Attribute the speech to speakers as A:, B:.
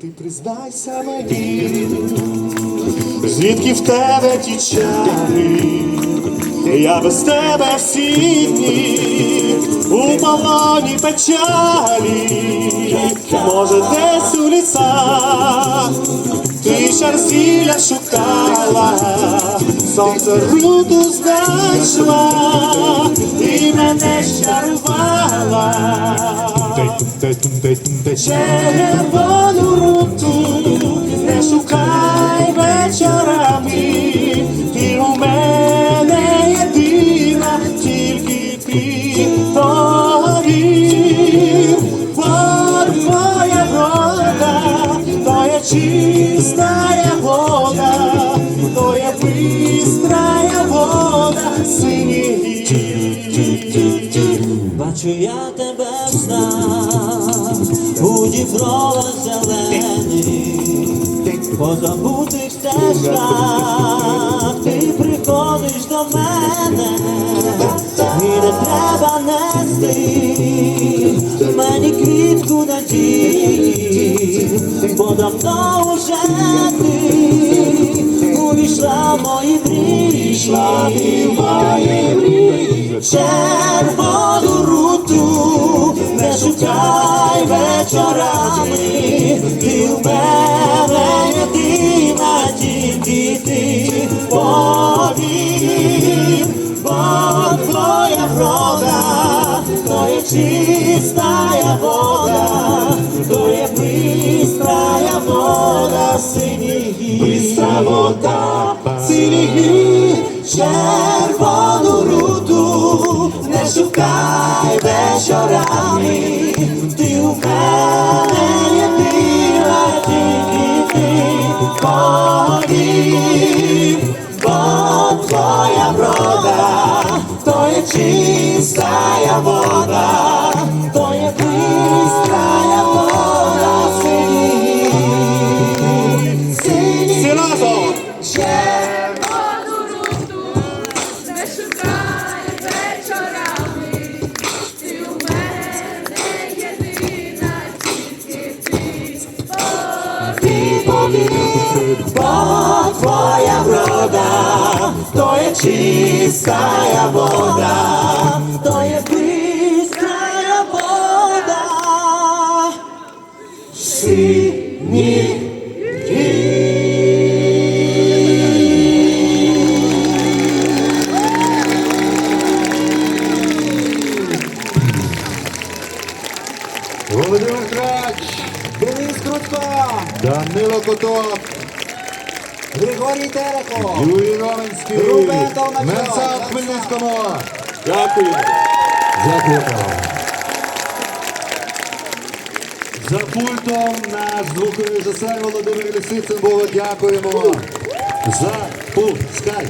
A: Ти признайся мені, звідки в тебе ті чари, я без тебе всі дні у полоні печалі, може десь у лісах ти зілля шукала, сонце руту знайшла і мене щарувала. Червону руту чистая вода, то є бистрая вода, синій.
B: Бачу я тебе в снах, у дібровах зелених, по забутих стежках, ти приходиш до мене, і не треба нести мені квітку надії, бо давно уже ти увійшла в мої мрії, йшла в мої мрії, червону руту, не шукай вечорами, ти в мене єдина, тільки ти. Повір, бо твоя врода, то є чистая вода, то є бистрая вода, синій гір.
A: Бистра вода,
B: Синій гір, червону руду, не шукай вечорами, ти у мене єдина, тільки ти повір, бо твоя врода, то є чистая вода, бо твоя врода, то є чистая вода, то є бистрая вода, синій
C: Володимир
B: Денис Крутко,
C: Данило Коток,
B: Григорій Тереко,
C: Юрій Роменський,
B: Рубен.
C: Менса Хмельницькому.
A: Дякую.
C: Дякую. За пультом наш звукорежисер Володимир Лисицин було Дякуємо. За пульт. Скайп.